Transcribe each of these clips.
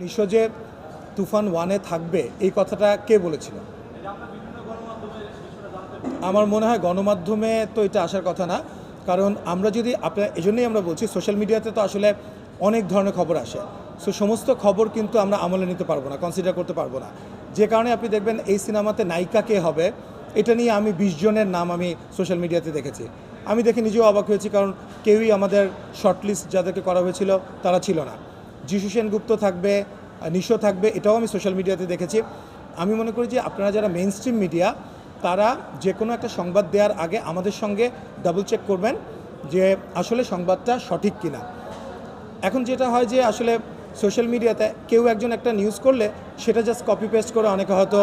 নিশো যে তুফান ওয়ানে থাকবে, এই কথাটা কে বলেছিল? আমার মনে হয় গণমাধ্যমে তো এটা আসার কথা না। কারণ আমরা যদি আপনার এই জন্যই আমরা বলছি, সোশ্যাল মিডিয়াতে তো আসলে অনেক ধরনের খবর আসে। সো সমস্ত খবর কিন্তু আমরা আমলে নিতে পারব না কনসিডার করতে পারব না। যে কারণে আপনি দেখবেন এই সিনেমাতে নায়িকা কে হবে, এটা নিয়ে আমি বিশ জনের নাম আমি সোশ্যাল মিডিয়াতে দেখেছি। আমি দেখে নিজেও অবাক হয়েছি, কারণ কেউই আমাদের শর্টলিস্ট যাদেরকে করা হয়েছিল, তারা ছিল না। যিশু সেনগুপ্ত থাকবে, নিশো থাকবে, এটাও আমি সোশ্যাল মিডিয়াতে দেখেছি। আমি মনে করি যে আপনারা যারা মেইন স্ট্রিম মিডিয়া তারা যে কোনো একটা সংবাদ দেওয়ার আগে আমাদের সঙ্গে ডাবল চেক করবেন যে আসলে সংবাদটা সঠিক কিনা। এখন যেটা হয় যে আসলে সোশ্যাল মিডিয়াতে কেউ একজন একটা নিউজ করলে সেটা জাস্ট কপি পেস্ট করে অনেকে হয়তো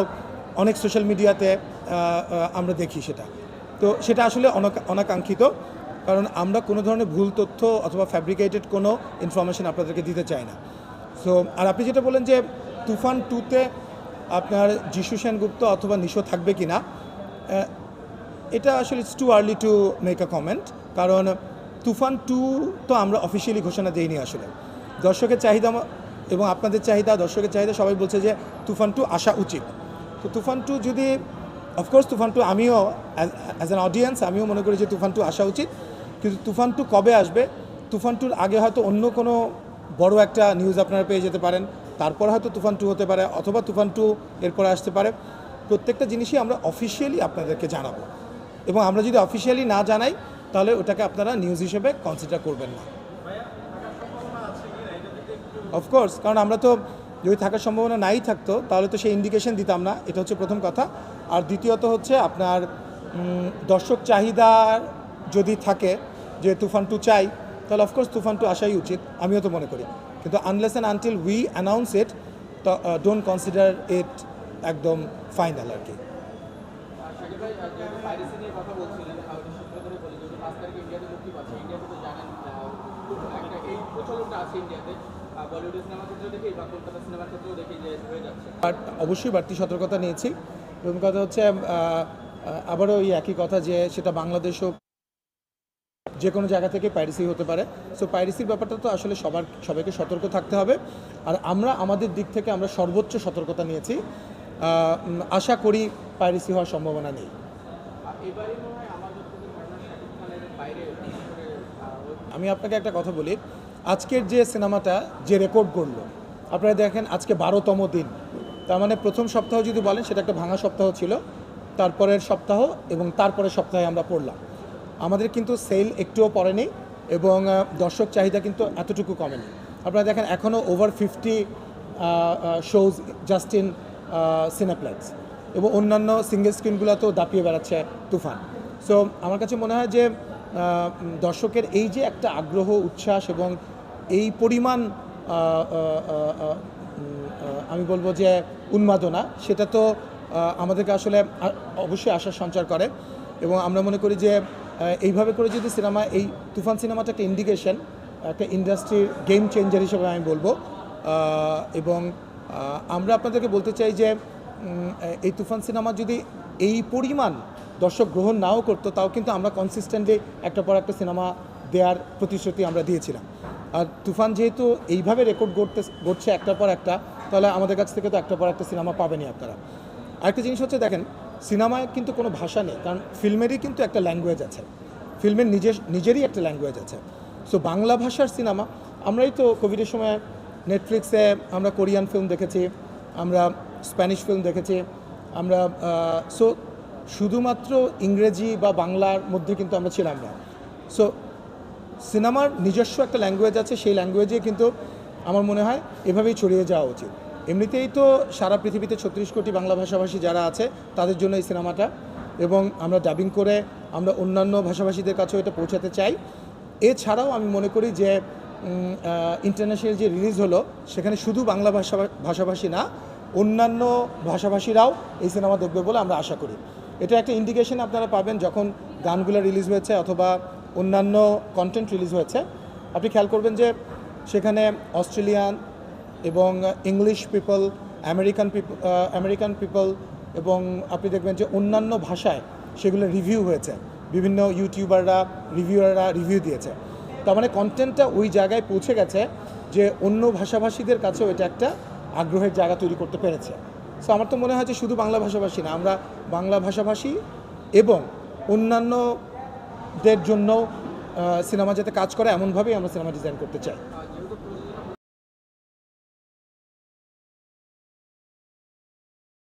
অনেক সোশ্যাল মিডিয়াতে আমরা দেখি সেটা। তো সেটা আসলে অনাকাঙ্ক্ষিত। কারণ আমরা কোনো ধরনের ভুল তথ্য অথবা ফ্যাব্রিকেটেড কোনো ইনফরমেশন আপনাদেরকে দিতে চাই না। সো আর আপনি যেটা বলেন যে তুফান টুতে আপনার যিশু সেনগুপ্ত অথবা নিশো থাকবে কি না এটা আসলে it's too early to make a comment কারণ তুফান টু তো আমরা অফিসিয়ালি ঘোষণা দিইনি আসলে। দর্শকের চাহিদা এবং আপনাদের চাহিদা, দর্শকের চাহিদা সবাই বলছে যে তুফান টু আসা উচিত। তো তুফান টু যদি অফকোর্স তুফান টু আমিও অ্যাজ অ্যান অডিয়েন্স আমিও মনে করি যে তুফান টু আসা উচিত। কিন্তু তুফান টু কবে আসবে? তুফান টুর আগে হয়তো অন্য কোনো বড় একটা নিউজ আপনারা পেয়ে যেতে পারেন। তারপর হয়তো তুফান টু হতে পারে, অথবা তুফান টু এরপরে আসতে পারে। প্রত্যেকটা জিনিসই আমরা অফিসিয়ালি আপনাদেরকে জানাব। এবং আমরা যদি অফিসিয়ালি না জানাই, তাহলে ওটাকে আপনারা নিউজ হিসেবে কনসিডার করবেন না। অফকোর্স কারণ আমরা তো যদি থাকার সম্ভাবনা নাই থাকতো, তাহলে তো সেই ইন্ডিকেশন দিতাম না। এটা হচ্ছে প্রথম কথা। আর দ্বিতীয়ত হচ্ছে আপনার দর্শক চাহিদা যদি থাকে যে তুফান টু চাই তাহলে অফকোর্স তুফান টু আসাই উচিত আমিও তো মনে করি। কিন্তু unless and until we announce it don't consider it একদম ফাইনাল আর কি। বাট অবশ্যই বাড়তি সতর্কতা নিয়েছি। প্রথম কথা হচ্ছে আবারও ওই একই কথা যে সেটা বাংলাদেশ হোক যে কোনো জায়গা থেকে পাইরেসি হতে পারে। সো পাইরেসির ব্যাপারটা তো আসলে সবার, সবাইকে সতর্ক থাকতে হবে। আর আমরা, আমাদের দিক থেকে আমরা সর্বোচ্চ সতর্কতা নিয়েছি। আশা করি পাইরেসি হওয়ার সম্ভাবনা নেই। আমি আপনাকে একটা কথা বলি। আজকের যে সিনেমাটা, যে রেকর্ড করল আপনারা দেখেন আজকে বারোতম দিন। তার মানে প্রথম সপ্তাহ যদি বলেন, সেটা একটা ভাঙা সপ্তাহ ছিল। তারপরের সপ্তাহ এবং তারপরের সপ্তাহে আমরা পড়লাম। আমাদের কিন্তু সেল একটুও পড়েনি এবং দর্শক চাহিদা কিন্তু এতটুকু কমেনি। আপনারা দেখেন এখনও over fifty shows just in Cineplex এবং অন্যান্য সিঙ্গেল স্ক্রিনগুলোতেও দাপিয়ে বেড়াচ্ছে তুফান। সো আমার কাছে মনে হয় যে দর্শকের এই যে একটা আগ্রহ, উচ্ছ্বাস এবং এই পরিমাণ আমি বলব যে উন্মাদনা, সেটা তো আমাদেরকে আসলে অবশ্যই আশার সঞ্চার করে। এবং আমরা মনে করি যে এইভাবে করে যদি সিনেমা, এই তুফান সিনেমাটা একটা ইন্ডিকেশন একটা ইন্ডাস্ট্রির গেম চেঞ্জার হিসেবে আমি বলব। এবং আমরা আপনাদেরকে বলতে চাই যে এই তুফান সিনেমা যদি এই পরিমাণ দর্শক গ্রহণ নাও করতো, তাও কিন্তু আমরা কনসিস্টেন্টলি একটা পর একটা সিনেমা দেওয়ার প্রতিশ্রুতি আমরা দিয়েছিলাম। আর তুফান যেহেতু এইভাবে রেকর্ড করতে করছে একটার পর একটা, তাহলে আমাদের কাছ থেকে তো একটা পর একটা সিনেমা পাবেনই আপনারা। আরেকটা জিনিস হচ্ছে, দেখেন সিনেমায় কিন্তু কোনো ভাষা নেই, কারণ ফিল্মেরই কিন্তু একটা ল্যাঙ্গুয়েজ আছে। ফিল্মের নিজের, নিজেরই একটা ল্যাঙ্গুয়েজ আছে। সো বাংলা ভাষার সিনেমা, আমরাই তো কোভিডের সময় নেটফ্লিক্সে আমরা কোরিয়ান ফিল্ম দেখেছি, আমরা স্প্যানিশ ফিল্ম দেখেছি, আমরা সো শুধুমাত্র ইংরেজি বা বাংলার মধ্যে কিন্তু আমরা ছিলাম না। সো সিনেমার নিজস্ব একটা ল্যাঙ্গুয়েজ আছে, সেই ল্যাঙ্গুয়েজে কিন্তু আমার মনে হয় এভাবেই ছড়িয়ে যাওয়া উচিত। এমনিতেই তো সারা পৃথিবীতে ছত্রিশ কোটি বাংলা ভাষাভাষী যারা আছে, তাদের জন্য এই সিনেমাটা। এবং আমরা ডাবিং করে আমরা অন্যান্য ভাষাভাষীদের কাছেও এটা পৌঁছাতে চাই। এছাড়াও আমি মনে করি যে ইন্টারন্যাশনাল যে রিলিজ হলো, সেখানে শুধু বাংলা ভাষা, ভাষাভাষী না, অন্যান্য ভাষাভাষীরাও এই সিনেমা দেখবে বলে আমরা আশা করি। এটা একটা ইন্ডিকেশন আপনারা পাবেন যখন গানগুলো রিলিজ হয়েছে অথবা অন্যান্য কন্টেন্ট রিলিজ হয়েছে। আপনি খেয়াল করবেন যে, সেখানে অস্ট্রেলিয়ান এবং English people American people American people এবং আপনি দেখবেন যে অন্যান্য ভাষায় সেগুলো রিভিউ হয়েছে। বিভিন্ন ইউটিউবাররা রিভিউয়াররা রিভিউ দিয়েছে। তার মানে কন্টেন্টটা ওই জায়গায় পৌঁছে গেছে যে অন্য ভাষাভাষীদের কাছেও এটা একটা আগ্রহের জায়গা তৈরি করতে পেরেছে। সো আমার তো মনে হয় যে শুধু বাংলা ভাষাভাষী না, আমরা বাংলা ভাষাভাষী এবং অন্যান্যদের জন্য সিনেমা যাতে কাজ করে, এমনভাবেই আমরা সিনেমা ডিজাইন করতে চাই।